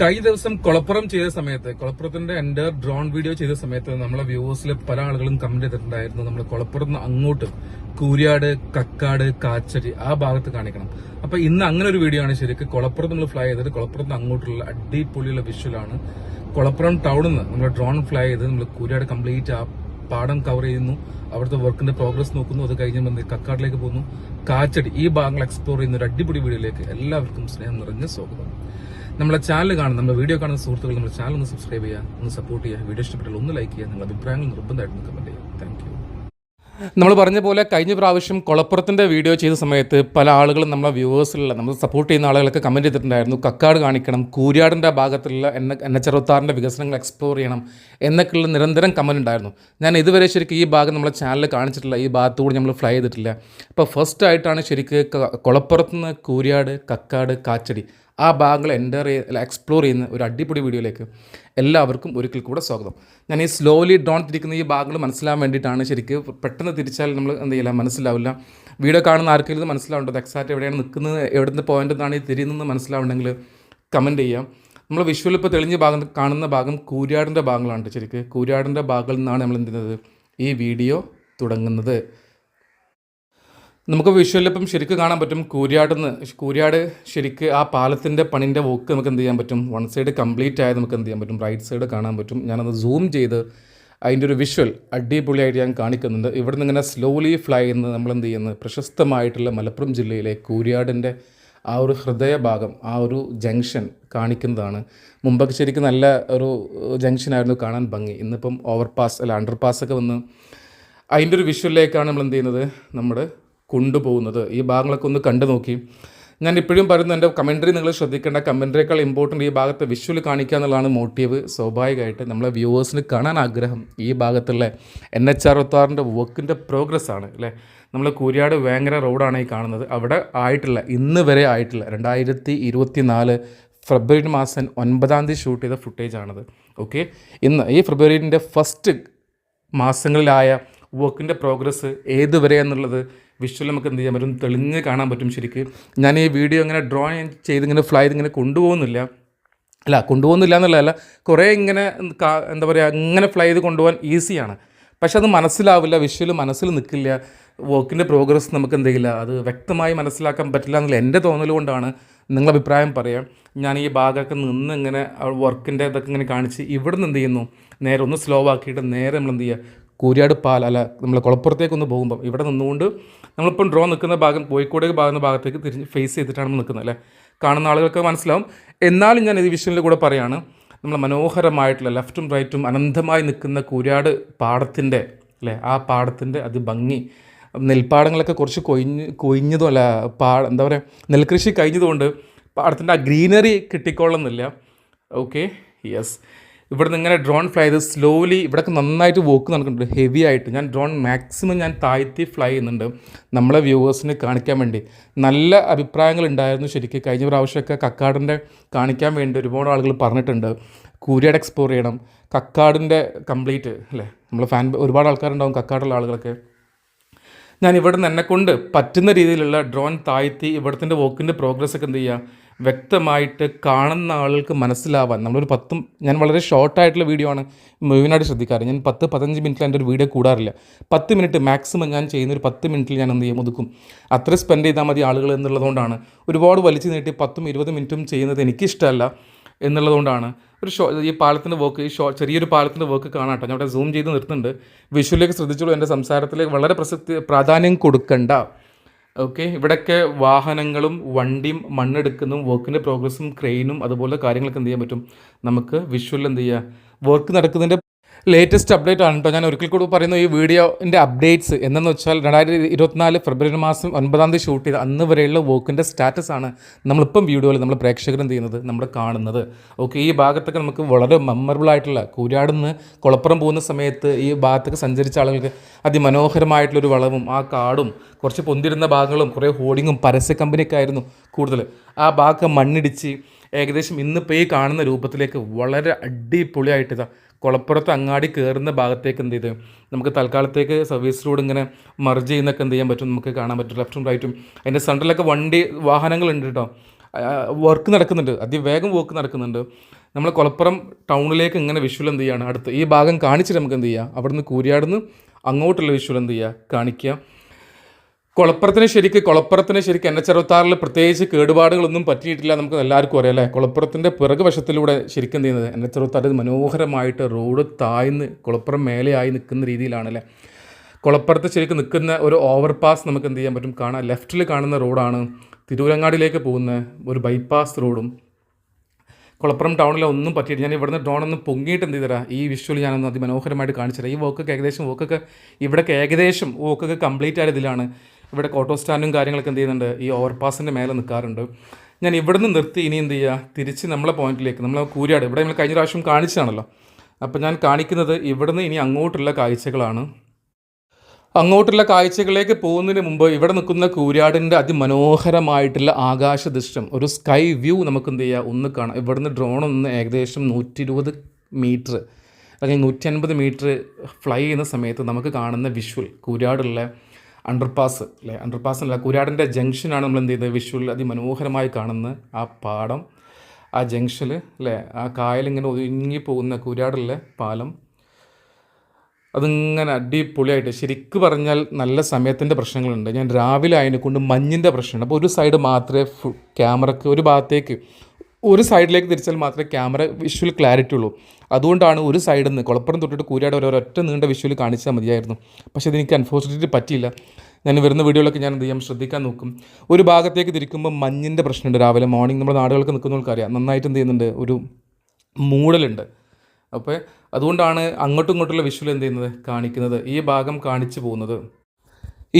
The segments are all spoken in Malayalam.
കഴിഞ്ഞ ദിവസം കൊളപ്പുറം ചെയ്ത സമയത്ത് കൊളപ്പുറത്തിന്റെ എന്റെ ഡ്രോൺ വീഡിയോ ചെയ്ത സമയത്ത് നമ്മളെ വ്യൂവേഴ്സിൽ പല ആളുകളും കമന്റ് ചെയ്തിട്ടുണ്ടായിരുന്നു. നമ്മൾ കൊളപ്പുറത്ത് നിന്ന് അങ്ങോട്ട് കൂരിയാട് കക്കാട് കാച്ചടി ആ ഭാഗത്ത് കാണിക്കണം. അപ്പൊ ഇന്ന് അങ്ങനെ ഒരു വീഡിയോ ആണ് ശരിക്കും കൊളപ്പുറത്ത് നമ്മൾ ഫ്ലൈ ചെയ്തത്. കൊളപ്പുറത്ത് അങ്ങോട്ടുള്ള അടിപൊളിയുള്ള വിഷ്വലാണ് കൊളപ്പുറം ടൗണിൽ നിന്ന് നമ്മൾ ഡ്രോൺ ഫ്ലൈ ചെയ്ത് നമ്മൾ കൂരിയാട് കംപ്ലീറ്റ് ആ പാടം കവർ ചെയ്യുന്നു. അവിടുത്തെ വർക്കിന്റെ പ്രോഗ്രസ് നോക്കുന്നു. അത് കഴിഞ്ഞ് വന്ന് കക്കാടിലേക്ക് പോകുന്നു. കാച്ചടി ഈ ഭാഗങ്ങൾ എക്സ്പ്ലോർ ചെയ്യുന്ന ഒരു അടിപൊളി വീഡിയോയിലേക്ക് എല്ലാവർക്കും സ്നേഹം നിറഞ്ഞ സ്വാഗതം. നമ്മളെ ചാനൽ കാണുന്ന നമ്മുടെ വീഡിയോ കാണുന്ന സുഹൃത്തുക്കൾ നമ്മുടെ ചാനൽ ഒന്ന് സബ്സ്ക്രൈബ് ചെയ്യുക ഒന്ന് സപ്പോർട്ട് ചെയ്യുക. വീഡിയോ ഇഷ്ടപ്പെട്ടാൽ ഒന്ന് ലൈക്ക് ചെയ്യുക. നിങ്ങളുടെ അഭിപ്രായങ്ങൾ നിർബന്ധമായിട്ടും കമന്റ് ചെയ്യുക. താങ്ക് യു നമ്മൾ പറഞ്ഞ പോലെ കഴിഞ്ഞ പ്രാവശ്യം കൊളപ്പുറത്തിന്റെ വീഡിയോ ചെയ്ത സമയത്ത് പല ആളുകളും നമ്മളെ വ്യൂവേഴ്സിലുള്ള നമ്മൾ സപ്പോർട്ട് ചെയ്യുന്ന ആളുകളൊക്കെ കമന്റ് ചെയ്തിട്ടുണ്ടായിരുന്നു. കക്കാട് കാണിക്കണം കൂരിയാടിന്റെ ഭാഗത്തുള്ള എന്ന എൻ എച്ച് അറുപത്താറിന്റെ വികസനങ്ങൾ എക്സ്പ്ലോർ ചെയ്യണം എന്നൊക്കെയുള്ള നിരന്തരം കമന്റ് ഉണ്ടായിരുന്നു. ഞാൻ ഇതുവരെ ശരിക്കും ഈ ഭാഗം നമ്മളെ ചാനലിൽ കാണിച്ചിട്ടില്ല. ഈ ഭാഗത്തുകൂടി നമ്മൾ ഫ്ലൈ ചെയ്തിട്ടില്ല. അപ്പോൾ ഫസ്റ്റ് ആയിട്ടാണ് ശരിക്ക് കൊളപ്പുറത്തുനിന്ന് കൂരിയാട് കക്കാട് കാച്ചടി ആ ഭാഗങ്ങൾ എന്റർ ചെയ്ത് എക്സ്പ്ലോർ ചെയ്യുന്ന ഒരു അടിപൊളി വീഡിയോയിലേക്ക് എല്ലാവർക്കും ഒരിക്കൽ കൂടെ സ്വാഗതം. ഞാൻ ഈ സ്ലോലി ഡോൺ തിരിക്കുന്ന ഈ ഭാഗങ്ങൾ മനസ്സിലാൻ വേണ്ടിയിട്ടാണ് ശരിക്കും പെട്ടെന്ന് തിരിച്ചാൽ നമ്മൾ എന്ത് ചെയ്യില്ല മനസ്സിലാവില്ല. വീഡിയോ കാണുന്ന ആർക്കെങ്കിലും ഇത് മനസ്സിലാവേണ്ടത് എക്സാക്റ്റ് എവിടെയാണ് നിൽക്കുന്നത് എവിടുന്ന് പോയിന്റ് എന്നാണ് ഈ തിരിയുന്നത് മനസ്സിലാവുണ്ടെങ്കിൽ കമന്റ് ചെയ്യാം. നമ്മൾ വിഷ്വൽ ഇപ്പോൾ തെളിഞ്ഞ ഭാഗം കാണുന്ന ഭാഗം കൂരിയാടിന്റെ ഭാഗങ്ങളാണ് ശരിക്കും. കൂരിയാടിന്റെ ഭാഗങ്ങളിൽ നിന്നാണ് നമ്മൾ എന്ത് ചെയ്യുന്നത്? ഈ വീഡിയോ തുടങ്ങുന്നത്. നമുക്ക് വിഷ്വലിപ്പം ശരിക്കും കാണാൻ പറ്റും. കൂരിയാട് നിന്ന് കൂരിയാട് ശരിക്ക് ആ പാലത്തിന്റെ പണിന്റെ വോക്ക് നമുക്ക് എന്ത് ചെയ്യാൻ പറ്റും? വൺ സൈഡ് കംപ്ലീറ്റ് ആയത് നമുക്ക് എന്ത് ചെയ്യാൻ പറ്റും? റൈറ്റ് സൈഡ് കാണാൻ പറ്റും. ഞാനത് സൂം ചെയ്ത് അതിന്റെ ഒരു വിഷ്വൽ അടിപൊളിയായിട്ട് ഞാൻ കാണിക്കുന്നുണ്ട്. ഇവിടെ നിന്ന് ഇങ്ങനെ സ്ലോലി ഫ്ലൈ ചെയ്യുന്ന നമ്മൾ എന്ത് ചെയ്യുന്നത് പ്രശസ്തമായിട്ടുള്ള മലപ്പുറം ജില്ലയിലെ കൂരിയാടിന്റെ ആ ഒരു ഹൃദയഭാഗം ആ ഒരു ജംഗ്ഷൻ കാണിക്കുന്നതാണ്. മുമ്പൊക്കെ ശരിക്കും നല്ല ഒരു ജംഗ്ഷനായിരുന്നു കാണാൻ ഭംഗി. ഇന്നിപ്പം ഓവർ പാസ് അല്ല അണ്ടർ പാസ് ഒക്കെ വന്ന് അതിന്റെ ഒരു വിഷ്വലിലേക്കാണ് നമ്മൾ എന്ത് ചെയ്യുന്നത്? നമ്മൾ കൊണ്ടുപോകുന്നത്. ഈ ഭാഗങ്ങളൊക്കെ ഒന്ന് കണ്ടു നോക്കി. ഞാൻ ഇപ്പോഴും പറയുന്നു എന്റെ കമന്ററി നിങ്ങൾ ശ്രദ്ധിക്കേണ്ട കമൻട്രിയേക്കാൾ ഇമ്പോർട്ടന്റ് ഈ ഭാഗത്തെ വിഷ്വൽ കാണിക്കുക എന്നുള്ളതാണ് മോട്ടീവ് സ്വാഭാവികമായിട്ട് നമ്മളെ വ്യൂവേഴ്സിന് കാണാൻ ആഗ്രഹം ഈ ഭാഗത്തുള്ള എൻ എച്ച് അറുപത്താറിന്റെ വർക്കിന്റെ പ്രോഗ്രസ് ആണ് അല്ലേ? നമ്മൾ കൂരിയാട് വേങ്ങര റോഡാണ് ഈ കാണുന്നത്. അവിടെ ആയിട്ടില്ല ഇന്ന് വരെ ആയിട്ടില്ല രണ്ടായിരത്തി ഇരുപത്തി നാല് ഫെബ്രുവരി മാസം ഒൻപതാം തീയതി ഷൂട്ട് ചെയ്ത ഫുട്ടേജാണത് ഓക്കെ ഇന്ന് ഈ ഫെബ്രുവരിന്റെ ഫസ്റ്റ് മാസങ്ങളിലായ വർക്കിന്റെ പ്രോഗ്രസ് ഏതുവരെ എന്നുള്ളത് വിഷ്വൽ നമുക്ക് എന്ത് ചെയ്യാൻ പറ്റും? തെളിഞ്ഞ് കാണാൻ പറ്റും ശരിക്ക്. ഞാൻ ഈ വീഡിയോ ഇങ്ങനെ ഡ്രോ ചെയ്ത് ഇങ്ങനെ ഫ്ലൈ ചെയ്ത് ഇങ്ങനെ കൊണ്ടുപോകുന്നില്ല. അല്ല കൊണ്ടുപോകുന്നില്ല എന്നുള്ളതല്ല കുറേ ഇങ്ങനെ എന്താ പറയുക ഇങ്ങനെ ഫ്ലൈ ചെയ്ത് കൊണ്ടുപോകാൻ ഈസിയാണ് പക്ഷെ അത് മനസ്സിലാവില്ല വിഷ്വൽ മനസ്സിൽ നിൽക്കില്ല. വർക്കിന്റെ പ്രോഗ്രസ് നമുക്ക് എന്തെങ്കിലും അത് വ്യക്തമായി മനസ്സിലാക്കാൻ പറ്റില്ല എന്നുള്ള എന്റെ തോന്നൽ കൊണ്ടാണ് നിങ്ങളുടെ അഭിപ്രായം പറയാം. ഞാൻ ഈ ഭാഗമൊക്കെ നിന്ന് ഇങ്ങനെ വർക്കിന്റെ ഇതൊക്കെ ഇങ്ങനെ കാണിച്ച് ഇവിടെ നിന്ന് എന്ത് ചെയ്യുന്നു? നേരെ ഒന്ന് സ്ലോ ആക്കിയിട്ട് നേരെ നമ്മൾ എന്ത് ചെയ്യുക? കൂരിയാട് പാൽ അല്ല നമ്മൾ കുളപ്പുറത്തേക്കൊന്ന് പോകുമ്പം ഇവിടെ നിന്നുകൊണ്ട് നമ്മളിപ്പം ഡ്രോ നിൽക്കുന്ന ഭാഗം കോഴിക്കോടേക്ക് ഭാഗം ഭാഗത്തേക്ക് തിരിഞ്ഞ് ഫേസ് ചെയ്തിട്ടാണ് നിൽക്കുന്നത് അല്ലേ? കാണുന്ന ആളുകൾക്ക് മനസ്സിലാവും. എന്നാലും ഞാൻ ഈ വിഷനിൽ കൂടെ പറയാണ് നമ്മൾ മനോഹരമായിട്ടുള്ള ലെഫ്റ്റും റൈറ്റും അനന്തമായി നിൽക്കുന്ന കൂരാട് പാടത്തിന്റെ അല്ലേ? ആ പാടത്തിന്റെ അത് ഭംഗി നെൽപ്പാടങ്ങളൊക്കെ കുറച്ച് കൊയിഞ്ഞ് കൊയിഞ്ഞതും അല്ല പാ എന്താ പറയുക നെൽകൃഷി കഴിഞ്ഞതുകൊണ്ട് പാടത്തിന്റെ ആ ഗ്രീനറി കിട്ടിക്കൊള്ളുന്നില്ല. ഓക്കെ യെസ് ഇവിടെ നിന്ന് ഇങ്ങനെ ഡ്രോൺ ഫ്ലൈ ചെയ്ത് സ്ലോലി ഇവിടെയൊക്കെ നന്നായിട്ട് വോക്ക് നടക്കുന്നുണ്ട്. ഹെവി ആയിട്ട്. ഞാൻ ഡ്രോൺ മാക്സിമം ഞാൻ താഴ്ത്തി ഫ്ലൈ ചെയ്യുന്നുണ്ട്. നമ്മളെ വ്യൂവേഴ്സിന് കാണിക്കാൻ വേണ്ടി. നല്ല അഭിപ്രായങ്ങൾ ഉണ്ടായിരുന്നു ശരിക്കും. കഴിഞ്ഞ പ്രാവശ്യമൊക്കെ കക്കാടിന്റെ കാണിക്കാൻ വേണ്ടി ഒരുപാട് ആളുകൾ പറഞ്ഞിട്ടുണ്ട്. കൂരിയാട് എക്സ്പ്ലോർ ചെയ്യണം. കക്കാടിന്റെ കംപ്ലീറ്റ് അല്ലേ? നമ്മൾ ഫാൻ ഒരുപാട് ആൾക്കാരുണ്ടാവും കക്കാടുള്ള ആളുകളൊക്കെ. ഞാൻ ഇവിടെ നിന്ന് എന്നെക്കൊണ്ട് പറ്റുന്ന രീതിയിലുള്ള ഡ്രോൺ താഴ്ത്തി ഇവിടത്തിന്റെ വോക്കിന്റെ പ്രോഗ്രസ് ഒക്കെ എന്ത് ചെയ്യുക വ്യക്തമായിട്ട് കാണുന്ന ആളുകൾക്ക് മനസ്സിലാവാൻ. നമ്മളൊരു പത്തും ഞാൻ വളരെ ഷോർട്ടായിട്ടുള്ള വീഡിയോ ആണ് മുഴുവനായിട്ട് ശ്രദ്ധിക്കാറ്. ഞാൻ പത്ത് പതിനഞ്ച് മിനിറ്റിൽ എന്റെ ഒരു വീഡിയോ കൂടാറില്ല. പത്ത് മിനിറ്റ് മാക്സിമം ഞാൻ ചെയ്യുന്ന ഒരു പത്ത് മിനിറ്റിൽ ഞാൻ എന്ത് ചെയ്യും? ഒതുക്കും. അത്ര സ്പെൻഡ് ചെയ്താൽ മതി ആളുകൾ എന്നുള്ളതുകൊണ്ടാണ്. ഒരുപാട് വലിച്ചു നീട്ടി പത്തും ഇരുപത് മിനിറ്റും ചെയ്യുന്നത് എനിക്കിഷ്ടമല്ല എന്നുള്ളതുകൊണ്ടാണ്. ഒരു ഷോ ഈ പാലത്തിന്റെ വർക്ക് ഈ ഷോ ചെറിയൊരു പാലത്തിന്റെ വർക്ക് കാണാട്ടോ ഞാൻ അവിടെ സൂം ചെയ്ത് നിർത്തുന്നുണ്ട്. വിഷുവിലേക്ക് ശ്രദ്ധിച്ചോളൂ. എന്റെ സംസാരത്തിലേക്ക് വളരെ പ്രസക്തി പ്രാധാന്യം കൊടുക്കണ്ട. ഓക്കെ ഇവിടെയൊക്കെ വാഹനങ്ങളും വണ്ടിയും മണ്ണെടുക്കുന്നതും വർക്കിന്റെ പ്രോഗ്രസ്സും ക്രെയിനും അതുപോലെ കാര്യങ്ങളൊക്കെ എന്ത് ചെയ്യാൻ പറ്റും? നമുക്ക് വിഷ്വൽ എന്ത് ചെയ്യുക വർക്ക് നടക്കുന്നതിന്റെ ലേറ്റസ്റ്റ് അപ്ഡേറ്റ് ആണ് കേട്ടോ ഞാൻ ഒരിക്കൽ കൂടി പറയുന്നു ഈ വീഡിയോന്റെ അപ്ഡേറ്റ്സ് എന്നു വെച്ചാൽ രണ്ടായിരത്തി ഇരുപത്തിനാല് ഫെബ്രുവരി മാസം ഒൻപതാം തീയതി ഷൂട്ട് ചെയ്ത അന്ന് വരെയുള്ള വോക്കിന്റെ സ്റ്റാറ്റസ് ആണ് നമ്മളിപ്പം വീഡിയോയിൽ നമ്മൾ പ്രേക്ഷകരും ചെയ്യുന്നത്? നമ്മൾ കാണുന്നത്. ഓക്കെ ഈ ഭാഗത്തൊക്കെ നമുക്ക് വളരെ മെമ്മറബിൾ ആയിട്ടുള്ള കൂരാട് നിന്ന് കുളപ്പുറം പോകുന്ന സമയത്ത് ഈ ഭാഗത്തൊക്കെ സഞ്ചരിച്ച ആളുകൾക്ക് അതിമനോഹരമായിട്ടുള്ളൊരു വളവും ആ കാടും കുറച്ച് പൊന്തിരുന്ന ഭാഗങ്ങളും കുറേ ഹോർഡിങ്ങും പരസ്യ കമ്പനിയൊക്കെ ആയിരുന്നു കൂടുതൽ ആ ഭാഗം മണ്ണിടിച്ച് ഏകദേശം ഇന്നിപ്പോൾ ഈ കാണുന്ന രൂപത്തിലേക്ക് വളരെ അടിപൊളിയായിട്ട് ഇതാ കുളപ്പുറത്ത് അങ്ങാടി കയറുന്ന ഭാഗത്തേക്ക് എന്ത് ചെയ്ത് നമുക്ക് തൽക്കാലത്തേക്ക് സർവീസ് റോഡ് ഇങ്ങനെ മർജ് ചെയ്യുന്നൊക്കെ എന്ത് ചെയ്യാൻ പറ്റും നമുക്ക് കാണാൻ പറ്റും ലെഫ്റ്റും റൈറ്റും. അതിന്റെ സെന്ററിലൊക്കെ വണ്ടി വാഹനങ്ങളുണ്ട് കേട്ടോ. വർക്ക് നടക്കുന്നുണ്ട്. അതിവേഗം വർക്ക് നടക്കുന്നുണ്ട്. നമ്മൾ കുളപ്പുറം ടൗണിലേക്ക് ഇങ്ങനെ വിഷ്വൽ എന്ത് ചെയ്യാണ് അടുത്ത് ഈ ഭാഗം കാണിച്ചിട്ട് നമുക്ക് എന്ത് ചെയ്യാം? അവിടുന്ന് കൂരിയാടുന്ന് അങ്ങോട്ടുള്ള വിഷ്വൽ എന്ത് ചെയ്യുക കാണിക്കുക കുളപ്പുറത്തിന് ശരിക്ക് കുളപ്പുറത്തിന് ശരിക്ക് എൻ എച്ച് അറുപത്താറിൽ പ്രത്യേകിച്ച് കേടുപാടുകളൊന്നും പറ്റിയിട്ടില്ല നമുക്ക് എല്ലാവർക്കും അറിയാം അല്ലേ? കുളപ്പുറത്തിന്റെ പിറകു വശത്തിലൂടെ ശരിക്കും ചെയ്യുന്നത്? എൻ എച്ച് അറുപത്താറ് മനോഹരമായിട്ട് റോഡ് താഴ്ന്ന് കുളപ്പുറം മേലെയായി നിൽക്കുന്ന രീതിയിലാണല്ലേ കുളപ്പുറത്ത് ശരിക്കും നിൽക്കുന്ന ഒരു ഓവർപാസ് നമുക്ക് എന്ത് ചെയ്യാൻ പറ്റും? കാണാം. ലെഫ്റ്റിൽ കാണുന്ന റോഡാണ് തിരൂരങ്ങാടിയിലേക്ക് പോകുന്ന ഒരു ബൈപ്പാസ് റോഡും. കുളപ്പുറം ടൗണിലെ ഒന്നും പറ്റിയിട്ട് ഞാൻ ഇവിടുന്ന് ഒന്ന് പൊങ്ങിയിട്ട് എന്ത് ചെയ്തരാ ഈ വിഷ്വൽ ഞാനൊന്ന് അതിമനോഹരമായിട്ട് കാണിച്ചു തരാം ഈ വോക്കൊക്കെ ഏകദേശം വോക്കൊക്കെ ഇവിടെയൊക്കെ ഏകദേശം വോക്കൊക്കെ കംപ്ലീറ്റ് ആയ ഇതിലാണ്. ഇവിടെ ഓട്ടോ സ്റ്റാൻഡും കാര്യങ്ങളൊക്കെ എന്ത് ചെയ്യുന്നുണ്ട്? ഈ ഓവർപാസിന്റെ മേലെ നിൽക്കാറുണ്ട്. ഞാൻ ഇവിടുന്ന് നിർത്തി ഇനി എന്ത് ചെയ്യുക? തിരിച്ച് നമ്മളെ പോയിന്റിലേക്ക് നമ്മൾ കൂരിയാട്. ഇവിടെ നമ്മൾ കഴിഞ്ഞ പ്രാവശ്യം കാണിച്ചതാണല്ലോ. അപ്പോൾ ഞാൻ കാണിക്കുന്നത് ഇവിടുന്ന് ഇനി അങ്ങോട്ടുള്ള കാഴ്ചകളാണ്. അങ്ങോട്ടുള്ള കാഴ്ചകളിലേക്ക് പോകുന്നതിന് മുമ്പ് ഇവിടെ നിൽക്കുന്ന കൂരാടിന്റെ അതിമനോഹരമായിട്ടുള്ള ആകാശ ദൃശ്യം ഒരു സ്കൈ വ്യൂ നമുക്ക് എന്ത് ചെയ്യുക? ഒന്ന് കാണാം. ഇവിടുന്ന് ഡ്രോൺ ഒന്ന് ഏകദേശം നൂറ്റി ഇരുപത് മീറ്റർ അല്ലെങ്കിൽ നൂറ്റി അൻപത് മീറ്റർ ഫ്ലൈ ചെയ്യുന്ന സമയത്ത് നമുക്ക് കാണുന്ന വിഷ്വൽ കൂരാടുള്ള അണ്ടർപാസ് അല്ലേ? അണ്ടർപാസ് അല്ല കുരാടിന്റെ ജംഗ്ഷനാണ് നമ്മൾ എന്ത് ചെയ്തത്? വിഷ്വലിൽ അതിമനോഹരമായി കാണുന്ന ആ പാടം. ആ ജംഗ്ഷനിൽ അല്ലേ? ആ കായലിങ്ങനെ ഒതുങ്ങി പോകുന്ന കുരാടിലെ പാലം. അതിങ്ങനെ അടിപൊളിയായിട്ട് ശരിക്ക് പറഞ്ഞാൽ നല്ല സമയത്തിന്റെ പ്രശ്നങ്ങളുണ്ട്. ഞാൻ രാവിലെ അതിനെ കൊണ്ട് മഞ്ഞിന്റെ പ്രശ്നമുണ്ട്. അപ്പോൾ ഒരു സൈഡ് മാത്രമേ ഫു ക്യാമറക്ക് ഒരു ഭാഗത്തേക്ക് ഒരു സൈഡിലേക്ക് തിരിച്ചാൽ മാത്രമേ ക്യാമറ വിഷ്വൽ ക്ലാരിറ്റി ഉള്ളൂ. അതുകൊണ്ടാണ് ഒരു സൈഡിൽ നിന്ന് കുളപ്പുറം തൊട്ടിട്ട് കൂരിയാട് ഒരു ഒറ്റ നീണ്ട വിഷ്വൽ കാണിച്ചാൽ മതിയായിരുന്നു. പക്ഷേ അതെനിക്ക് അൺഫോർച്ചുനേറ്റ്ലി പറ്റിയില്ല. ഞാൻ വരുന്ന വീഡിയോകളൊക്കെ ഞാൻ എന്ത് ചെയ്യാം? ശ്രദ്ധിക്കാൻ നോക്കും. ഒരു ഭാഗത്തേക്ക് തിരിക്കുമ്പോൾ മഞ്ഞിന്റെ പ്രശ്നമുണ്ട്. രാവിലെ മോർണിംഗ് നമ്മുടെ നാടുകൾക്ക് നിൽക്കുന്നവർക്കറിയാം. നന്നായിട്ട് എന്ത് ചെയ്യുന്നുണ്ട്? ഒരു മൂടലുണ്ട്. അപ്പോൾ അതുകൊണ്ടാണ് അങ്ങോട്ടും ഇങ്ങോട്ടുള്ള വിഷ്വൽ എന്ത് ചെയ്യുന്നത്? കാണിക്കുന്നത്. ഈ ഭാഗം കാണിച്ചു പോകുന്നത്.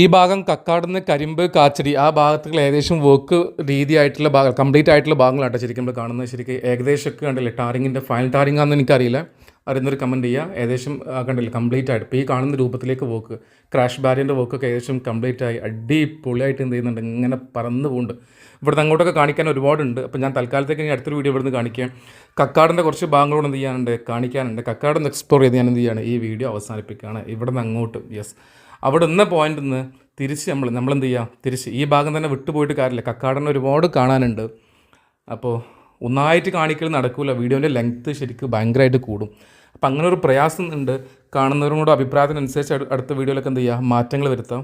ഈ ഭാഗം കക്കാടുന്ന കരിമ്പ് കാച്ചടി. ആ ഭാഗത്തുള്ള ഏകദേശം വർക്ക് രീതിയായിട്ടുള്ള ഭാഗം കംപ്ലീറ്റ് ആയിട്ടുള്ള ഭാഗങ്ങളാട്ടോ ശരിക്കും നമ്മൾ കാണുന്നത്. ശരിക്കും ഏകദേശം ഒക്കെ കണ്ടില്ല? ടാറിങ്ങിന്റെ ഫൈനൽ ടാറിംഗ് ആണെന്ന് എനിക്കറിയില്ല. അറിയുന്നൊരു കമന്റ് ചെയ്യുക ഏകദേശം കണ്ടില്ല? കംപ്ലീറ്റ് ആയിട്ട്. ഇപ്പോൾ ഈ കാണുന്ന രൂപത്തിലേക്ക് വർക്ക് ക്രാഷ് ബാരിയന്റെ വർക്കൊക്കെ ഏകദേശം കംപ്ലീറ്റ് ആയി. അടിപൊളിയായിട്ട് എന്ത് ചെയ്യുന്നുണ്ട്? ഇങ്ങനെ പറന്ന് പോകുന്നുണ്ട് ഇവിടുന്ന് അങ്ങോട്ടൊക്കെ കാണിക്കാൻ ഒരുപാടുണ്ട്. അപ്പോൾ ഞാൻ തൽക്കാലത്തേക്ക് ഇനി അടുത്തൊരു വീഡിയോ ഇവിടുന്ന് കാണിക്കാം. കക്കാടിന്റെ കുറച്ച് ഭാഗങ്ങളോട് എന്ത് ചെയ്യാനുണ്ട്? കാണിക്കാനുണ്ട്. കക്കാടൊന്ന് എക്സ്പ്ലോർ ചെയ്ത് ഞാൻ എന്ത് ഈ വീഡിയോ അവസാനിപ്പിക്കുകയാണ്. ഇവിടുന്ന് അങ്ങോട്ട്. യെസ് അവിടെ നിന്ന പോയിന്റിൽ നിന്ന് തിരിച്ച് നമ്മൾ എന്ത് ചെയ്യുക തിരിച്ച് ഈ ഭാഗം തന്നെ വിട്ടുപോയിട്ട് കാര്യമില്ല. കക്കാടൻ ഒരുപാട് കാണാനുണ്ട്. അപ്പോൾ ഒന്നായിട്ട് കാണിക്കൽ നടക്കില്ല വീഡിയോന്റെ ലെങ്ത്ത് ശരിക്കും ഭയങ്കരമായിട്ട് കൂടും. അപ്പോൾ അങ്ങനെ ഒരു പ്രയാസം ഉണ്ട്. കാണുന്നവരും കൂടെ അഭിപ്രായത്തിനനുസരിച്ച് അടുത്ത വീഡിയോയിലൊക്കെ എന്ത് ചെയ്യുക മാറ്റങ്ങൾ വരുത്താം.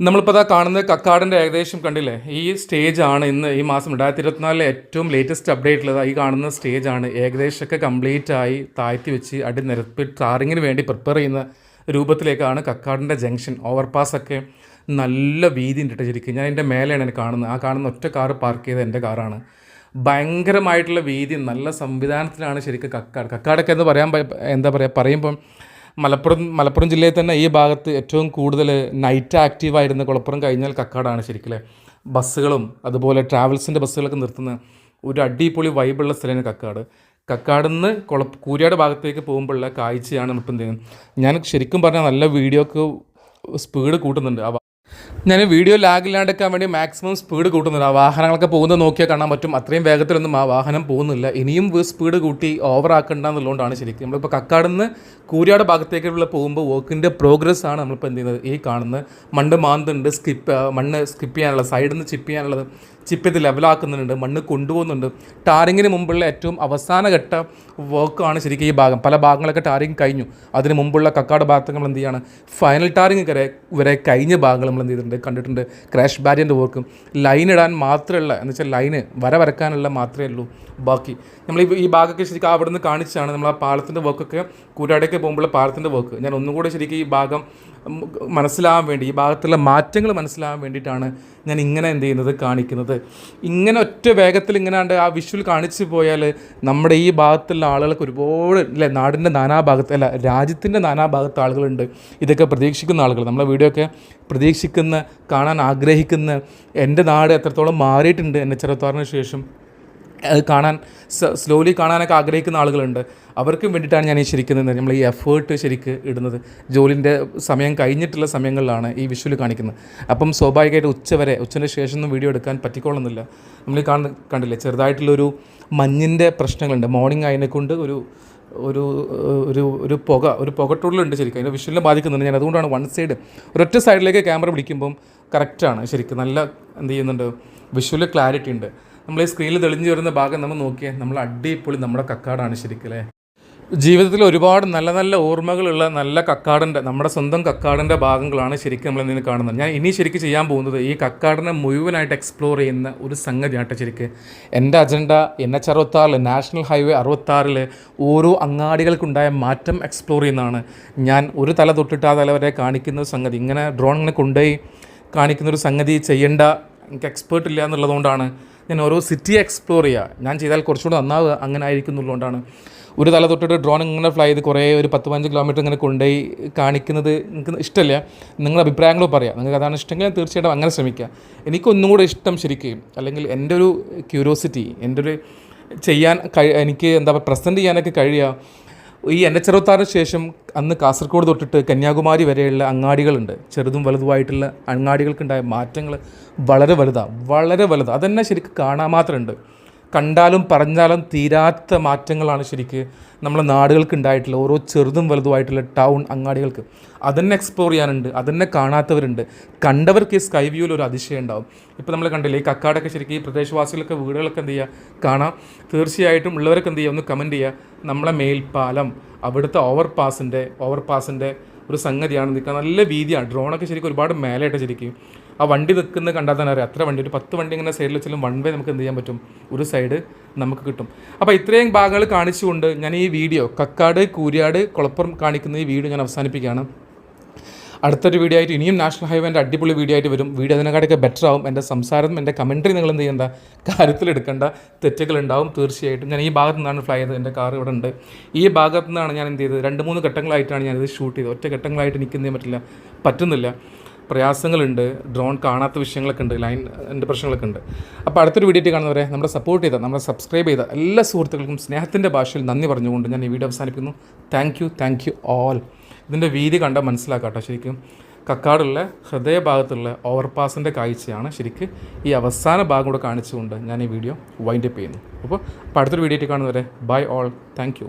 നമ്മളിപ്പോൾ അതാ കാണുന്നത് കക്കാടിന്റെ ഏകദേശം കണ്ടില്ലേ? ഈ സ്റ്റേജ് ആണ് ഇന്ന് ഈ മാസം രണ്ടായിരത്തി ഇരുപത്തിനാലിലെ ഏറ്റവും ലേറ്റസ്റ്റ് അപ്ഡേറ്റ് ഉള്ളത്. ഈ കാണുന്ന സ്റ്റേജ് ആണ്. ഏകദേശമൊക്കെ കംപ്ലീറ്റ് ആയി താഴ്ത്തി വെച്ച് അടി നിരപ്പി ടാറിങ്ങിന് വേണ്ടി പ്രിപ്പയർ ചെയ്യുന്ന രൂപത്തിലേക്കാണ് കക്കാടിന്റെ ജംഗ്ഷൻ. ഓവർപാസൊക്കെ നല്ല വീതി ഉണ്ട് ഞാൻ എന്റെ മേലെയാണ് എന്നെ കാണുന്നത്. ആ കാണുന്ന ഒറ്റ കാറ് പാർക്ക് ചെയ്ത എന്റെ കാറാണ്. ഭയങ്കരമായിട്ടുള്ള വീതി നല്ല സംവിധാനത്തിലാണ് ശരിക്കും കക്കാട്. കക്കാടൊക്കെ എന്ന് പറയാൻ എന്താ പറയുക പറയുമ്പം മലപ്പുറം മലപ്പുറം ജില്ലയിൽ തന്നെ ഈ ഭാഗത്ത് ഏറ്റവും കൂടുതൽ നൈറ്റ് ആക്റ്റീവായിരുന്ന കുളപ്പുറം കഴിഞ്ഞാൽ കക്കാടാണ് ശരിക്കും ബസ്സുകളും അതുപോലെ ട്രാവൽസിന്റെ ബസ്സുകളൊക്കെ നിർത്തുന്ന ഒരു അടിപൊളി വൈബുള്ള സ്ഥലമാണ് കക്കാട്. കക്കാട് നിന്ന് കുള കൂരിയാട് ഭാഗത്തേക്ക് പോകുമ്പോഴുള്ള കാഴ്ചയാണ് നമ്മളിപ്പോൾ എന്ത് ഞാൻ ശരിക്കും പറഞ്ഞാൽ നല്ല വീഡിയോക്ക് സ്പീഡ് കൂട്ടുന്നുണ്ട്. ആ ഞാൻ വീഡിയോ ലാഗില്ലാണ്ടെടുക്കാൻ വേണ്ടി മാക്സിമം സ്പീഡ് കൂട്ടുന്നുണ്ട്. ആ വാഹനങ്ങളൊക്കെ പോകുന്നത് നോക്കിയാൽ കാണാൻ പറ്റും. അത്രയും വേഗത്തിലൊന്നും ആ വാഹനം പോകുന്നില്ല. ഇനിയും സ്പീഡ് കൂട്ടി ഓവർ ആക്കണ്ട എന്നുള്ളതുകൊണ്ടാണ് ശരിക്കും. നമ്മളിപ്പോൾ നിന്ന് കൂരിയാട് ഭാഗത്തേക്കുള്ള പോകുമ്പോൾ വോക്കിന്റെ പ്രോഗ്രസ് ആണ് നമ്മളിപ്പോൾ എന്ത് ചെയ്യുന്നത്? ഈ കാണുന്നത് മണ്ണ് മാന്തുണ്ട് സ്കിപ്പ് മണ്ണ് സ്കിപ്പ് ചെയ്യാനുള്ള സൈഡിൽ നിന്ന് ചിപ്പ് ചെയ്യാനുള്ളത്. ചിപ്പ് ഇത് ലെവലാക്കുന്നുണ്ട് മണ്ണ് കൊണ്ടുപോകുന്നുണ്ട്. ടാറിങ്ങിന് മുമ്പുള്ള ഏറ്റവും അവസാനഘട്ട വർക്കാണ് ശരിക്കും ഈ ഭാഗം. പല ഭാഗങ്ങളൊക്കെ ടാറിങ് കഴിഞ്ഞു. അതിന് മുമ്പുള്ള കക്കാട് ഭാഗത്ത് നമ്മൾ എന്ത് ചെയ്യാണ്? ഫൈനൽ ടാറിങ് വരെ വരെ കഴിഞ്ഞ ഭാഗങ്ങൾ നമ്മൾ എന്ത് ചെയ്തിട്ടുണ്ട്? കണ്ടിട്ടുണ്ട്. ക്രാഷ് ബാരിയന്റെ വർക്കും. ലൈൻ ഇടാൻ മാത്രമുള്ള എന്ന് വെച്ചാൽ ലൈന് വര വരക്കാനുള്ള മാത്രമേ ഉള്ളൂ. ബാക്കി നമ്മൾ ഈ ഭാഗമൊക്കെ ശരിക്കും അവിടെ നിന്ന് കാണിച്ചാണ് നമ്മൾ ആ പാലത്തിന്റെ വർക്കൊക്കെ കൂരാടേക്ക് പോകുമ്പോൾ പാലത്തിന്റെ വർക്ക് ഞാൻ ഒന്നുകൂടെ ശരിക്കും ഈ ഭാഗം മനസ്സിലാവാൻ വേണ്ടി ഈ ഭാഗത്തുള്ള മാറ്റങ്ങൾ മനസ്സിലാവാൻ വേണ്ടിയിട്ടാണ് ഞാൻ ഇങ്ങനെ എന്ത് ചെയ്യുന്നത് കാണിക്കുന്നത്. ഇങ്ങനെ ഒറ്റ വേഗത്തിൽ ഇങ്ങനാണ്ട് ആ വിഷ്വൽ കാണിച്ചു പോയാൽ നമ്മുടെ ഈ ഭാഗത്തുള്ള ആളുകൾക്ക് ഒരുപാട് അല്ലേ നാടിന്റെ നാനാഭാഗത്ത് അല്ല രാജ്യത്തിന്റെ നാനാഭാഗത്ത് ആളുകളുണ്ട്. ഇതൊക്കെ പ്രതീക്ഷിക്കുന്ന ആളുകൾ. നമ്മളെ വീഡിയോ ഒക്കെ പ്രതീക്ഷിക്കുന്ന കാണാൻ ആഗ്രഹിക്കുന്ന എന്റെ നാട് എത്രത്തോളം മാറിയിട്ടുണ്ട് എന്നെ ചെറുത്താറിന് ശേഷം. അത് കാണാൻ സ്ലോലി കാണാനൊക്കെ ആഗ്രഹിക്കുന്ന ആളുകളുണ്ട്. അവർക്കും വേണ്ടിയിട്ടാണ് ഞാൻ ഈ ശരിക്കുന്നത് നമ്മൾ ഈ എഫേർട്ട് ശരിക്ക് ഇടുന്നത്. ജോലിന്റെ സമയം കഴിഞ്ഞിട്ടുള്ള സമയങ്ങളിലാണ് ഈ വിഷ്വൽ കാണിക്കുന്നത്. അപ്പം സ്വാഭാവികമായിട്ട് ഉച്ച വരെ ഉച്ചന്റെ ശേഷം ഒന്നും വീഡിയോ എടുക്കാൻ പറ്റിക്കോളുന്നില്ല നമ്മൾ ഈ കാണുന്ന കണ്ടില്ലേ ചെറുതായിട്ടുള്ളൊരു മഞ്ഞിന്റെ പ്രശ്നങ്ങളുണ്ട്. മോർണിംഗ് ആയതിനെ കൊണ്ട് ഒരു ഒരു ഒരു ഒരു പുക ഒരു പുകട്ടുള്ളുണ്ട് ശരിക്കും. അതിന്റെ വിഷ്വലിനെ ബാധിക്കുന്നുണ്ട്. ഞാൻ അതുകൊണ്ടാണ് വൺ സൈഡ് ഒരൊറ്റ സൈഡിലേക്ക് ക്യാമറ പിടിക്കുമ്പം കറക്റ്റാണ് ശരിക്കും. നല്ല എന്ത് ചെയ്യുന്നുണ്ട്? വിഷ്വൽ ക്ലാരിറ്റി ഉണ്ട്. നമ്മൾ ഈ സ്ക്രീനിൽ തെളിഞ്ഞു വരുന്ന ഭാഗം നമ്മൾ നോക്കിയാൽ നമ്മൾ അടിപൊളി നമ്മുടെ കക്കാടാണ് ശരിക്കും അല്ലേ? ജീവിതത്തിൽ ഒരുപാട് നല്ല നല്ല ഓർമ്മകളുള്ള നല്ല കക്കാടിന്റെ നമ്മുടെ സ്വന്തം കക്കാടിന്റെ ഭാഗങ്ങളാണ് ശരിക്കും നമ്മൾ ഇന്ന് കാണുന്നത്. ഞാൻ ഇനി ശരിക്കും ചെയ്യാൻ പോകുന്നത് ഈ കക്കാടിനെ മുഴുവനായിട്ട് എക്സ്പ്ലോർ ചെയ്യുന്ന ഒരു സംഗതിയാട്ടെ ശരിക്ക്. എന്റെ അജണ്ട എൻ എച്ച് അറുപത്താറിൽ നാഷണൽ ഹൈവേ അറുപത്താറിൽ ഓരോ അങ്ങാടികൾക്കുണ്ടായ മാറ്റം എക്സ്പ്ലോർ ചെയ്യുന്നതാണ്. ഞാൻ ഒരു തല തൊട്ടിട്ട് ആ തല വരെ കാണിക്കുന്ന ഒരു സംഗതി. ഇങ്ങനെ ഡ്രോൺ ഇങ്ങനെ കൊണ്ടുപോയി കാണിക്കുന്ന ഒരു സംഗതി ചെയ്യേണ്ട എനിക്ക് എക്സ്പേർട്ട് ഇല്ല എന്നുള്ളതുകൊണ്ടാണ് ഞാൻ ഓരോ സിറ്റി എക്സ്പ്ലോർ ചെയ്യുക ഞാൻ ചെയ്താൽ കുറച്ചുകൂടെ നന്നാവുക അങ്ങനെ ആയിരിക്കും എന്നുള്ളതുകൊണ്ടാണ് ഒരു തല തൊട്ടിട്ട് ഡ്രോൺ ഇങ്ങനെ ഫ്ലൈ ചെയ്ത് കുറേ ഒരു പത്ത് പതിനഞ്ച് കിലോമീറ്റർ ഇങ്ങനെ കൊണ്ടുപോയി കാണിക്കുന്നത് നിങ്ങൾക്ക് ഇഷ്ടമല്ല നിങ്ങളുടെ അഭിപ്രായങ്ങൾ പറയാം. നിങ്ങൾക്ക് അതാണ് ഇഷ്ടമെങ്കിൽ തീർച്ചയായിട്ടും അങ്ങനെ ശ്രമിക്കുക. എനിക്കൊന്നും കൂടെ ഇഷ്ടം ശരിക്കും അല്ലെങ്കിൽ എന്റെ ഒരു ക്യൂരിയോസിറ്റി എന്റെ ഒരു ചെയ്യാൻ കഴി എനിക്ക് എന്താ പറയുക പ്രസന്റ് ചെയ്യാനൊക്കെ കഴിയുക. ഈ എൻ എച്ച് അറുപത്താറിന് ശേഷം അന്ന് കാസർഗോഡ് തൊട്ടിട്ട് കന്യാകുമാരി വരെയുള്ള അങ്ങാടികളുണ്ട്. ചെറുതും വലുതുമായിട്ടുള്ള അങ്ങാടികൾക്കുണ്ടായ മാറ്റങ്ങൾ വളരെ വലുതാണ് വളരെ വലുതാണ് അതെന്നെ ശരിക്കും കാണാൻ മാത്രമുണ്ട്. കണ്ടാലും പറഞ്ഞാലും തീരാത്ത മാറ്റങ്ങളാണ് ശരിക്ക് നമ്മളെ നാടുകൾക്ക് ഉണ്ടായിട്ടുള്ള ഓരോ ചെറുതും വലുതുമായിട്ടുള്ള ടൗൺ അങ്ങാടികൾക്ക്. അതന്നെ എക്സ്പ്ലോർ ചെയ്യാനുണ്ട് അതന്നെ കാണാത്തവരുണ്ട്. കണ്ടവർക്ക് ഈ സ്കൈ വ്യൂവിൽ ഒരു അതിശയം ഉണ്ടാവും. ഇപ്പോൾ നമ്മൾ കണ്ടില്ലേ ഈ കക്കാടൊക്കെ ശരിക്കും ഈ പ്രദേശവാസികളൊക്കെ വീടുകളൊക്കെ എന്ത് ചെയ്യുക കാണാം. തീർച്ചയായിട്ടും ഉള്ളവരൊക്കെ എന്ത് ചെയ്യുക ഒന്ന് കമന്റ് ചെയ്യുക നമ്മളെ മേൽപ്പാലം അവിടുത്തെ ഓവർ പാസിന്റെ ഓവർ പാസിന്റെ ഒരു സംഗതിയാണ് നിൽക്കുക നല്ല വീതിയാണ്. ഡ്രോണൊക്കെ ശരിക്കും ഒരുപാട് മേലെയായിട്ട് ശരിക്കും. ആ വണ്ടി നിൽക്കുന്നത് കണ്ടാൽ തന്നെ അറിയാം. അത്ര വണ്ടി ഒരു പത്ത് വണ്ടി ഇങ്ങനെ സൈഡിൽ വെച്ചാലും വൺ വേ നമുക്ക് എന്ത് ചെയ്യാൻ പറ്റും? ഒരു സൈഡ് നമുക്ക് കിട്ടും. അപ്പോൾ ഇത്രയും ഭാഗങ്ങൾ കാണിച്ചുകൊണ്ട് ഞാൻ ഈ വീഡിയോ കക്കാട് കൂരിയാട് കുളപ്പുറം കാണിക്കുന്ന ഈ വീഡിയോ ഞാൻ അവസാനിപ്പിക്കുകയാണ്. അടുത്തൊരു വീഡിയോ ആയിട്ട് ഇനിയും നാഷണൽ ഹൈവേന്റെ അടിപൊളി വീഡിയോ ആയിട്ട് വരും. വീഡിയോ അതിനെക്കാട്ടൊക്കെ ബെറ്റർ ആവും. എന്റെ സംസാരം എന്റെ കമൻട്രി നിങ്ങൾ എന്ത് ചെയ്യേണ്ട? കാര്യത്തിലെടുക്കേണ്ട തെറ്റുകൾ ഉണ്ടാവും തീർച്ചയായിട്ടും. ഞാൻ ഈ ഭാഗത്തു നിന്നാണ് ഫ്ലൈ ചെയ്തത്. എന്റെ കാർ ഇവിടെ ഉണ്ട്. ഈ ഭാഗത്തു നിന്നാണ് ഞാൻ എന്ത് ചെയ്തത്? രണ്ട് മൂന്ന് ഘട്ടങ്ങളായിട്ടാണ് ഞാനിത് ഷൂട്ട് ചെയ്തത്. ഒറ്റ ഘട്ടങ്ങളായിട്ട് ചെയ്യാൻ പറ്റില്ല. പറ്റുന്നില്ല. പ്രയാസങ്ങളുണ്ട് ഡ്രോൺ കാണാത്ത വിഷയങ്ങളൊക്കെ ഉണ്ട് ലൈൻ എന്റെ പ്രശ്നങ്ങളൊക്കെ ഉണ്ട്. അപ്പോൾ അടുത്തൊരു വീഡിയോ കാണുന്നവരെ നമ്മളെ സപ്പോർട്ട് ചെയ്ത നമ്മളെ സബ്സ്ക്രൈബ് ചെയ്ത എല്ലാ സുഹൃത്തുക്കൾക്കും സ്നേഹത്തിന്റെ ഭാഷയിൽ നന്ദി പറഞ്ഞുകൊണ്ട് ഞാൻ ഈ വീഡിയോ അവസാനിപ്പിക്കുന്നു. Thank you thank you all ഇതിന്റെ വീതി കണ്ടാൽ മനസ്സിലാക്കാട്ടോ ശരിക്കും. കക്കാടുള്ള ഹൃദയഭാഗത്തുള്ള ഓവർപാസിന്റെ കാഴ്ചയാണ് ശരിക്ക് ഈ അവസാന ഭാഗം കൂടെ കാണിച്ചുകൊണ്ട് ഞാൻ ഈ വീഡിയോ വൈൻഡപ്പ് ചെയ്യുന്നു. അപ്പോൾ അടുത്തൊരു വീഡിയോ കാണുന്നവരെ ബൈ ഓൾ താങ്ക്